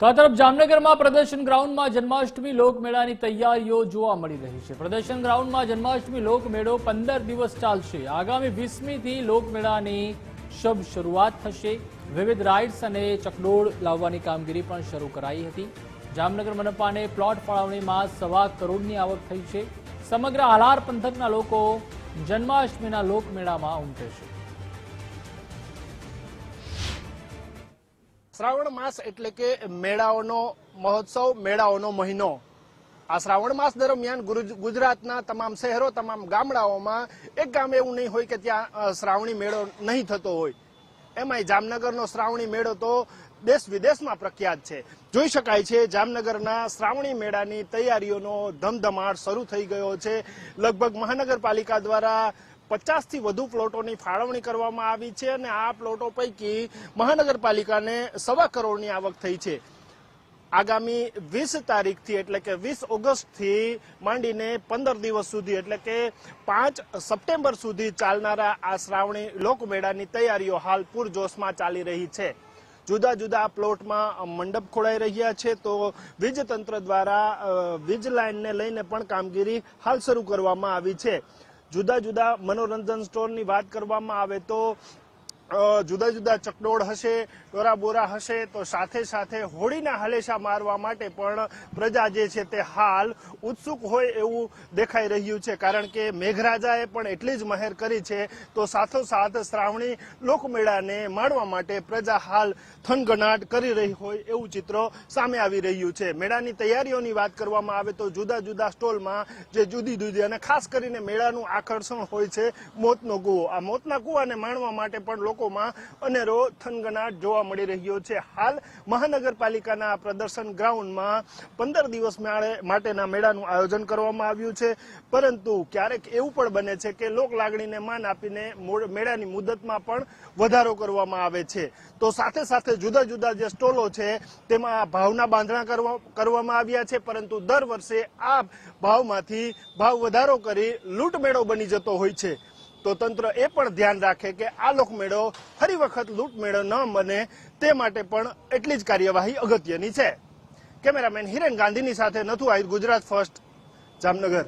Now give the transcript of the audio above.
તરફ જામનગરમાં પ્રદર્શન ગ્રાઉન્ડમાં જન્માષ્ટમી લોકમેળાની તૈયારીઓ જોવા મળી રહી છે. પ્રદર્શન ગ્રાઉન્ડમાં જન્માષ્ટમી લોકમેળો પંદર દિવસ ચાલશે. આગામી વીસમીથી લોકમેળાની શબ શરૂઆત થશે. વિવિધ રાઇડ્સ અને ચકડોળ લાવવાની કામગીરી પણ શરૂ કરાઈ હતી. જામનગર મનપાને પ્લોટ ફાળવણીમાં સવા કરોડની આવક થઈ છે. સમગ્ર આલાર પંથકના લોકો જન્માષ્ટમીના લોકમેળામાં ઉમટે છે. શ્રાવણ માસ એટલે કે મેળાઓનો મહોત્સવ, મેળાઓનો મહિનો. આ શ્રાવણ માસ દરમિયાન ગુજરાતના તમામ શહેરો, તમામ ગામડાઓમાં એક ગામ એવું નહીં હોય કે ત્યાં શ્રાવણી મેળો નહીં થતો હોય. એમાંય જામનગરનો શ્રાવણી મેળો તો દેશ વિદેશમાં પ્રખ્યાત છે. જોઈ શકાય છે, જામનગરના શ્રાવણી મેળાની તૈયારીઓનો ધમધમાટ શરૂ થઈ ગયો છે. લગભગ મહાનગરપાલિકા દ્વારા પચાસથી વધુ પ્લોટોની ફાળવણી કરવામાં આવી છે અને આ પ્લોટો પૈકી મહાનગરપાલિકાને સવા કરોડની આવક થઈ છે. આગામી વીસ તારીખથી એટલે કે વીસ ઓગસ્ટથી માંડીને પંદર દિવસ સુધી એટલે કે પાંચ સપ્ટેમ્બર સુધી ચાલનારા આ શ્રાવણી લોકમેળાની તૈયારીઓ હાલ પૂરજોશમાં ચાલી રહી છે. જુદા જુદા પ્લોટમાં મંડપ ખોડાઈ રહ્યા છે તો વીજ તંત્ર દ્વારા વીજ લાઇનને લઈને પણ કામગીરી હાલ શરૂ કરવામાં આવી છે. જુદા જુદા મનોરંજન સ્ટોરની વાત કરવામાં આવે તો જુદા જુદા ચકડોળ હશે ટોરાબોરા હશે, તો સાથે સાથે હોળીના હલેશા મારવા માટે પણ પ્રજા જે છે તે હાલ ઉત્સુક હોય એવું દેખાઈ રહ્યું છે. કારણ કે મેઘરાજાએ પણ એટલી જ મહેર કરી છે, તો સાથોસાથ શ્રાવણી લોકમેળાને માણવા માટે પ્રજા હાલ થનગનાટ કરી રહી હોય એવું ચિત્ર સામે આવી રહ્યું છે. મેળાની તૈયારીઓની વાત કરવામાં આવે તો જુદા જુદા સ્ટોલમાં જે જુદી જુદી અને ખાસ કરીને મેળાનું આકર્ષણ હોય છે મોતનો કૂવો આ મોતના કૂવાને માણવા માટે પણ લોકોમાં અનેરો થનગનાટ જોવા મળી રહ્યો છે. હાલ મહાનગરપાલિકાના પ્રદર્શન ગ્રાઉન્ડમાં પંદર દિવસ માટેના મેળાનું આયોજન કરવામાં આવ્યું છે. પરંતુ ક્યારેક એવું પણ બને છે કે લોક લાગણીને માન આપીને મેળાની મુદતમાં પણ વધારો કરવામાં આવે છે. તો સાથે સાથે જુદા જુદા જે સ્ટોલો છે, તેમાં ભાવના બાંધણા કરવા- કરવામાં આવ્યા છે. પરંતુ દર વર્ષે આ ભાવમાંથી ભાવ વધારો કરી લૂંટમેળો બની જતો હોય છે. તો તંત્ર એ પણ ધ્યાન રાખે કે આ લોકમેળો ફરી વખત લૂંટમેળો ન બને તે માટે પણ એટલી જ કાર્યવાહી અગત્યની છે. કેમેરામેન હિરેન ગાંધીની સાથે નથુ આહિર ગુજરાત ફર્સ્ટ, જામનગર.